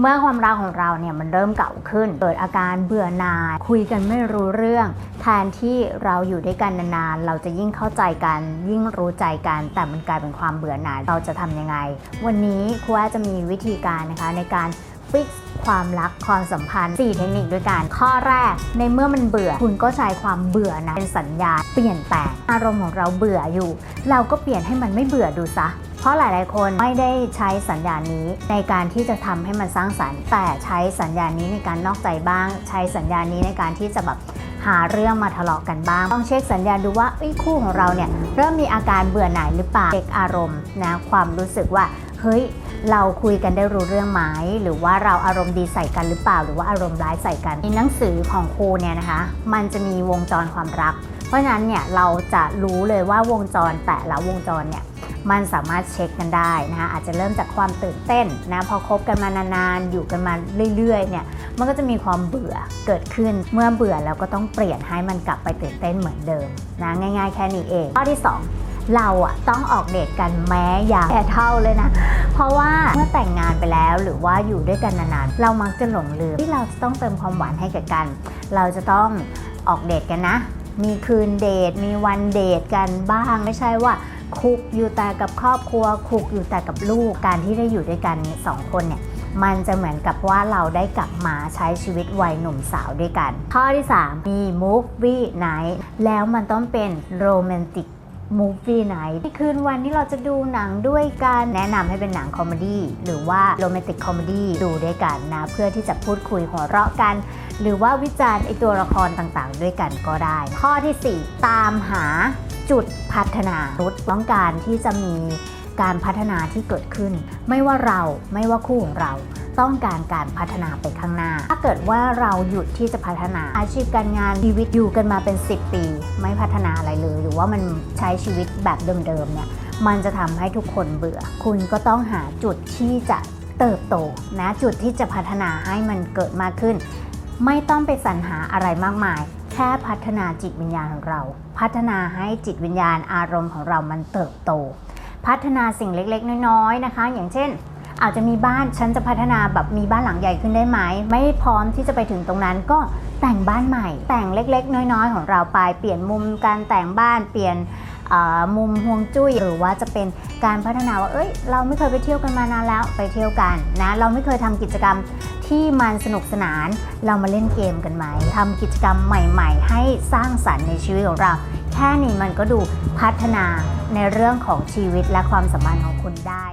เมื่อความรักของเราเนี่ยมันเริ่มเก่าขึ้น เกิดอาการเบื่อหน่าย คุยกันไม่รู้เรื่อง แทนที่เราอยู่ด้วยกันนานๆ เราจะยิ่งเข้าใจกัน ยิ่งรู้ใจกัน แต่มันกลายเป็นความเบื่อหน่าย เราจะทำยังไง วันนี้ครูว่าจะมีวิธีการนะคะในการฟิกความรักความสัมพันธ์ 4 เทคนิคด้วยกัน ข้อแรก ในเมื่อมันเบื่อ คุณก็ใช้ความเบื่อนะเป็นสัญญาณเปลี่ยนแปลงอารมณ์ของเราเบื่ออยู่ เราก็เปลี่ยนให้มันไม่เบื่อดูซะ ราะหลาย ๆ คนไม่ได้ใช้สัญญาณนี้ในการที่จะทำให้มันสร้างสรรค์ แต่ใช้สัญญาณนี้ในการนอกใจบ้าง ใช้สัญญาณนี้ในการที่จะแบบหาเรื่องมาทะเลาะกันบ้าง ต้องเช็คสัญญาณดูว่าคู่ของเราเนี่ยเริ่มมีอาการเบื่อหน่ายหรือเปล่าเช็คอารมณ์นะความรู้สึกว่าเฮ้ย เราคุยกันได้รู้เรื่องไหมหรือว่าเราอารมณ์ดีใส่กันหรือเปล่า หรือว่าอารมณ์ร้ายใส่กัน ในหนังสือของครูเนี่ยนะคะ มันจะมีวงจรความรัก เพราะฉะนั้นเนี่ยเราจะรู้เลยว่าวงจรแต่ละวงจรเนี่ยมันสามารถเช็คกันได้นะคะอาจจะเริ่มจากความตื่นเต้นนะพอคบกันมานานๆอยู่กันมาเรื่อยๆเนี่ยมันก็จะมีความเบื่อเกิดขึ้นเมื่อเบื่อแล้วก็ต้องเปลี่ยนให้มันกลับไปตื่นเต้นเหมือนเดิมนะง่าย ๆ แค่นี้เองข้อที่สอง เราอะต้องออกเดทกันแม้อย่าแค่เท่าเลยนะ เพราะว่าเมื่อแต่งงานไปแล้วหรือว่าอยู่ด้วยกันนานๆ เรามักจะหลงลืมที่เราจะต้องเติมความหวานให้กับกัน เราจะต้องออกเดทกันนะ มีคืนเดท มีวันเดทกันบ้างไม่ใช่ว่าคุกอยู่แต่กับครอบครัว คุกอยู่แต่กับลูกการที่ได้อยู่ด้วยกันสองคนเนี่ยมันจะเหมือนกับว่าเราได้กลับมาใช้ชีวิตวัยหนุ่มสาวด้วยกัน ข้อที่ 3 มี movie night แล้วมันต้องเป็นโรแมนติก มูฟวี่ไนท์ที่คืนวันที่เราจะดูหนังด้วยกันแนะนำให้เป็นหนังคอมเมดี้หรือว่าโรแมนติกคอมเมดี้ดูด้วยกันนะ เพื่อที่จะพูดคุยหัวเราะกัน หรือว่าวิจารณ์ไอตัวละครต่างๆ ด้วยกันก็ได้ ข้อทีสี่4 ตามหาจุดพัฒนารุดต้องการที่จะมีการพัฒนาที่เกิดขึ้น ไม่ว่าเราไม่ว่าคู่ของเรา ต้องการการพัฒนาไปข้างหน้า ถ้าเกิดว่าเราหยุดที่จะพัฒนาอาชีพการงานชีวิตอยู่กันมาเป็น 10 ปี ไม่พัฒนาอะไรเลย หรือว่ามันใช้ชีวิตแบบเดิมๆเนี่ยมันจะทำให้ทุกคนเบื่อ คุณก็ต้องหาจุดที่จะเติบโตนะจุดที่จะพัฒนาให้มันเกิดมากขึ้น ไม่ต้องไปสรรหาอะไรมากมาย แค่พัฒนาจิตวิญญาณของเรา พัฒนาให้จิตวิญญาณอารมณ์ของเรามันเติบโต พัฒนาสิ่งเล็กๆ น้อยๆนะคะ อย่างเช่น อาจจะมีบ้านฉันจะพัฒนาแบบมีบ้านหลังใหญ่ขึ้นได้ไหม ไม่พร้อมที่จะไปถึงตรงนั้นก็แต่งบ้านใหม่ แต่งเล็กๆ น้อยๆ ของเราไปเปลี่ยนมุมการแต่งบ้านเปลี่ยนมุมห่วงจุ้ยหรือว่าจะเป็นการพัฒนาว่าเอ้ย เราไม่เคยไปเที่ยวกันมานานแล้วไปเที่ยวกันนะเราไม่เคยทำกิจกรรมที่มันสนุกสนาน เรามาเล่นเกมกันไหมทำกิจกรรมใหม่ ๆ ให้สร้างสรรค์ในชีวิตของเรา แค่นี้มันก็ดูพัฒนาในเรื่องของชีวิตและความสัมพันธ์ของคุณได้